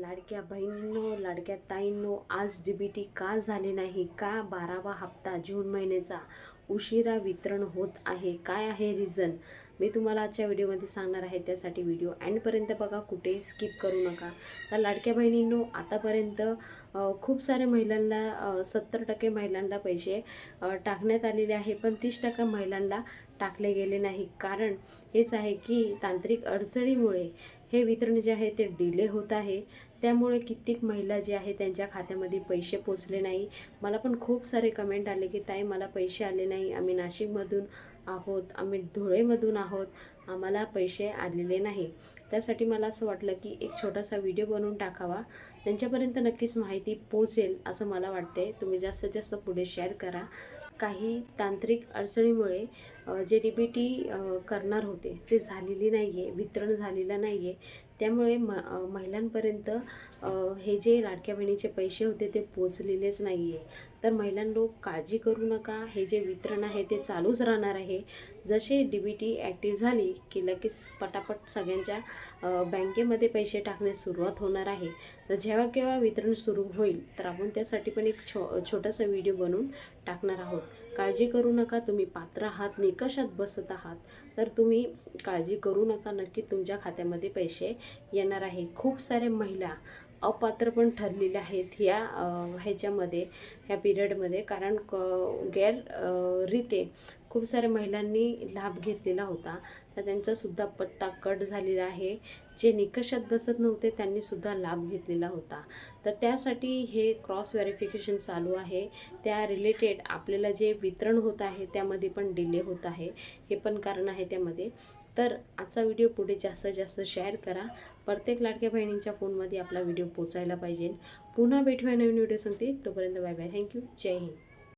लाडक्या बहिणींनो लाडक्या ताईंनो आज डी बी टी का झाले नाही? का बारावा हप्ता जून महिन्याचा उशिरा वितरण होत आहे? काय आहे रिझन मी तुम्हाला आजच्या व्हिडिओमध्ये सांगणार आहे. त्यासाठी व्हिडिओ अँडपर्यंत बघा. कुठेही स्किप करू नका. तर लाडक्या बहिणींनो आतापर्यंत खूप साऱ्या महिलांना सत्तर टक्के महिलांना पैसे टाकण्यात आलेले आहे. पण तीस टक्के महिलांना टाकले गेले नाही. कारण हेच आहे की तांत्रिक अडचणीमुळे हे वितरण जे आहे ते डिले होत आहे. त्यामुळे कित्येक महिला जे आहे त्यांच्या खात्यामध्ये पैसे पोचले नाही. मला पण खूप सारे कमेंट आले की ताई मला पैसे आले नाही. आम्ही नाशिकमधून आहोत. आम्ही धुळेमधून आहोत. आम्हाला पैसे आलेले नाही. त्यासाठी मला असं वाटलं की एक छोटासा व्हिडिओ बनवून टाकावा. त्यांच्यापर्यंत नक्कीच माहिती पोचेल असं मला वाटते तुम्ही जास्तीत जास्त पुढे शेअर करा. काही तांत्रिक अडचणीमुळे जे डी बी टी करणार होते ते झालेली नाही आहे वितरण झालेलं नाही आहे त्यामुळे म महिलांपर्यंत हे जे लाडक्या बहिणीचे पैसे होते ते पोचलेलेच नाही आहे तर महिलांनो काळजी करू नका. हे जे वितरण आहे ते चालूच राहणार आहे. जसे डी बी टी ॲक्टिव्ह झाली की लगेच पटापट सगळ्यांच्या बँकेमध्ये पैसे टाकण्यास सुरुवात होणार आहे. तर जेव्हा केव्हा वितरण सुरू होईल तर आपण त्यासाठी पण एक छो छोटासा व्हिडिओ बनवून टाकणार आहोत. काळजी करू नका. तुम्ही पात्र आहात निकषात बसत आहात. तर तुम्ही काळजी करू नका. नक्की तुमच्या खात्यामध्ये पैसे येणार आहे. खूप साऱ्या महिला अपात्र पण ठरलेल्या आहेत ह्या ह्याच्यामध्ये ह्या पिरियडमध्ये. कारण क गैर रीते खूप साऱ्या महिलांनी लाभ घेतलेला होता. तर त्यांचासुद्धा पत्ता कट झालेला आहे. जे निकषात बसत नव्हते त्यांनीसुद्धा लाभ घेतलेला होता. तर त्यासाठी हे क्रॉस व्हेरिफिकेशन चालू आहे. त्या रिलेटेड आपल्याला जे वितरण होत आहे त्यामध्ये पण डिले होत आहे. हे पण कारण आहे त्यामध्ये. तर आजचा व्हिडिओ पुढे जास्तीत जास्त शेअर करा. प्रत्येक लाडक्या बहिणींच्या फोनमध्ये आपला व्हिडिओ पोचायला पाहिजे. पुन्हा भेटूया नवीन व्हिडिओ सांगते तोपर्यंत बाय बाय थँक्यू जय हिंद.